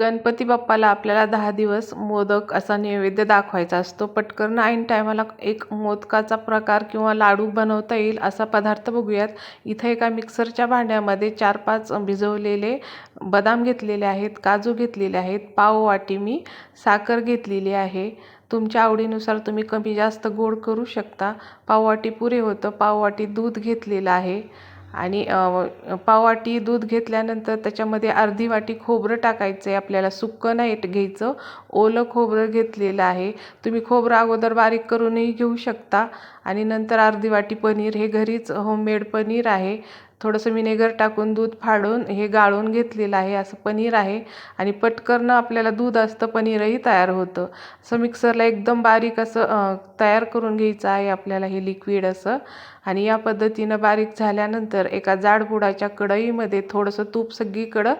गणपती बाप्पाला आपल्याला दहा दिवस मोदक असा नैवेद्य दाखवायचा असतो. पटकन ऐन टायमाला एक मोदकाचा प्रकार किंवा लाडू बनवता येईल असा पदार्थ बघूयात. इथं एका मिक्सरच्या भांड्यामध्ये चार पाच भिजवलेले बदाम घेतलेले आहेत काजू घेतलेले आहेत पाव वाटी मी साखर घेतलेली आहे. तुमच्या आवडीनुसार तुम्ही कमी जास्त गोड करू शकता. पाववाटी पुरे होतं पाववाटी दूध घेतलेलं आहे. आणि पाववाटी दूध घेतल्यानंतर त्याच्यामध्ये अर्धी वाटी खोबरं टाकायचं आहे आपल्याला सुक्कं नाही घ्यायचं. ओलं खोबरं घेतलेलं आहे. तुम्ही खोबरं अगोदर बारीक करूनही घेऊ शकता. आणि नंतर अर्धी वाटी पनीर हे घरीच होममेड पनीर आहे. थोडंसं विनेगर टाकून दूध फाडून हे गाळून घेतलेलं आहे असं पनीर आहे. आणि पटकरनं आपल्याला दूध असतं पनीरही तयार होतं. असं मिक्सरला एकदम बारीक असं तयार करून घ्यायचं आहे आपल्याला हे लिक्विड असं. आणि या पद्धतीनं बारीक झाल्यानंतर एका जाडबुडाच्या कढईमध्ये थोडंसं तूप सगळीकडं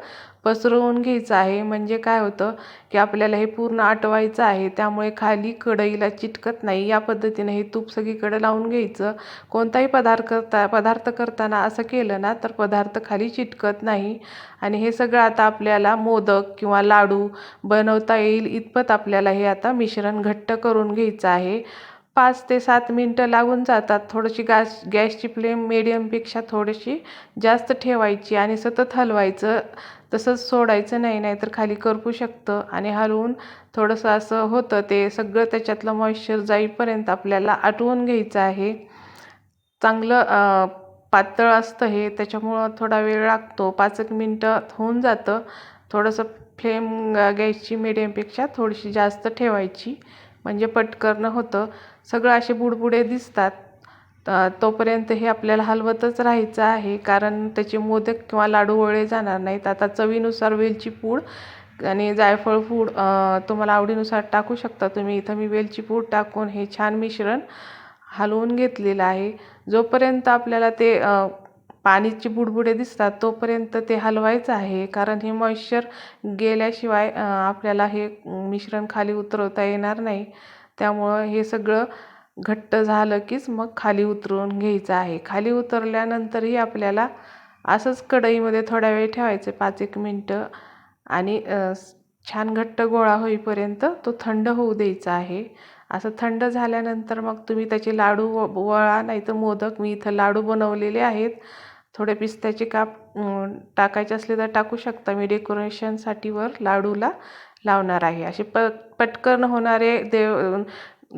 पसरवून घ्यायचं आहे. म्हणजे काय होतं की आपल्याला हे पूर्ण आटवायचं आहे. त्यामुळे खाली कढईला चिटकत नाही. या पद्धतीने हे तूप सगळीकडं लावून घ्यायचं. कोणताही पदार्थ करता पदार्थ करताना असं केलं ना तर पदार्थ खाली चिटकत नाही. आणि हे सगळं आता आपल्याला मोदक किंवा लाडू बनवता येईल. इतपत आपल्याला हे आता मिश्रण घट्ट करून घ्यायचं आहे. पाच ते सात मिनटं लागून जातात. थोडीशी गॅस गॅसची फ्लेम मिडियमपेक्षा थोडीशी जास्त ठेवायची आणि सतत हलवायचं. तसंच सोडायचं नाही नाहीतर खाली करपू शकतं आणि हलवून थोडंसं असं होतं ते सगळं त्याच्यातलं मॉइश्चर जाईपर्यंत आपल्याला आटवून घ्यायचं आहे. चांगलं पातळ असतं हे त्याच्यामुळं थोडा वेळ लागतो. पाच एक मिनटं होऊन जातं. थोडंसं फ्लेम गॅसची मिडियमपेक्षा थोडीशी जास्त ठेवायची. म्हणजे पटकन होतं. सगळं असे बुडबुडे दिसतात. तोपर्यंत हे आपल्याला हलवतच राहायचं आहे. कारण त्याचे मोदक किंवा लाडू वळे जाणार नाहीत. आता चवीनुसार वेलची पूड आणि जायफळ पूड तुम्हाला आवडीनुसार टाकू शकता. तुम्ही इथं मी वेलची पूड टाकून हे छान मिश्रण हलवून घेतलेलं आहे. जोपर्यंत आपल्याला ते पाणीची बुडबुडे दिसतात तोपर्यंत ते हलवायचं आहे. कारण हे मॉइश्चर गेल्याशिवाय आपल्याला हे मिश्रण खाली उतरवता येणार नाही. त्यामुळं हे सगळं घट्ट झालं कीच मग खाली उतरवून घ्यायचं आहे. खाली उतरल्यानंतरही आपल्याला असंच कढईमध्ये थोडा वेळ ठेवायचं पाच एक मिनटं. आणि छान घट्ट गोळा होईपर्यंत तो थंड होऊ द्यायचा आहे. असं थंड झाल्यानंतर मग तुम्ही त्याचे लाडू वळा नाही तर मोदक. मी इथं लाडू बनवलेले आहेत. थोडे पिस्त्याचे काप टाकायचे असले तर टाकू शकता. मी डेकोरेशनसाठी वर लाडूला लावणार आहे. असे प पटकन होणारे देव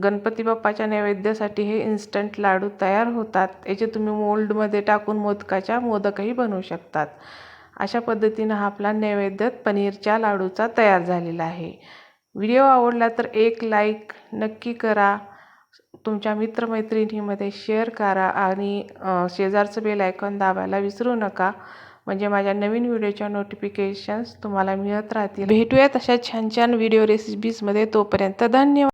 गणपती बाप्पाच्या नैवेद्यासाठी हे इन्स्टंट लाडू तयार होतात. याचे तुम्ही मोल्डमध्ये टाकून मोदकाच्या मोदकही बनवू शकतात. अशा पद्धतीनं हा आपला नैवेद्य पनीरच्या लाडूचा तयार झालेला आहे. व्हिडिओ आवडला तर एक लाईक नक्की करा. तुमच्या मित्रमैत्रिणीमध्ये शेअर करा आणि शेजारचं बेल आयकॉन दाबायला विसरू नका. म्हणजे माझ्या नवीन व्हिडिओच्या नोटिफिकेशन्स तुम्हाला मिळत राहतील. भेटूयात तशा छान छान व्हिडिओ रेसिपीजमध्ये तोपर्यंत धन्यवाद.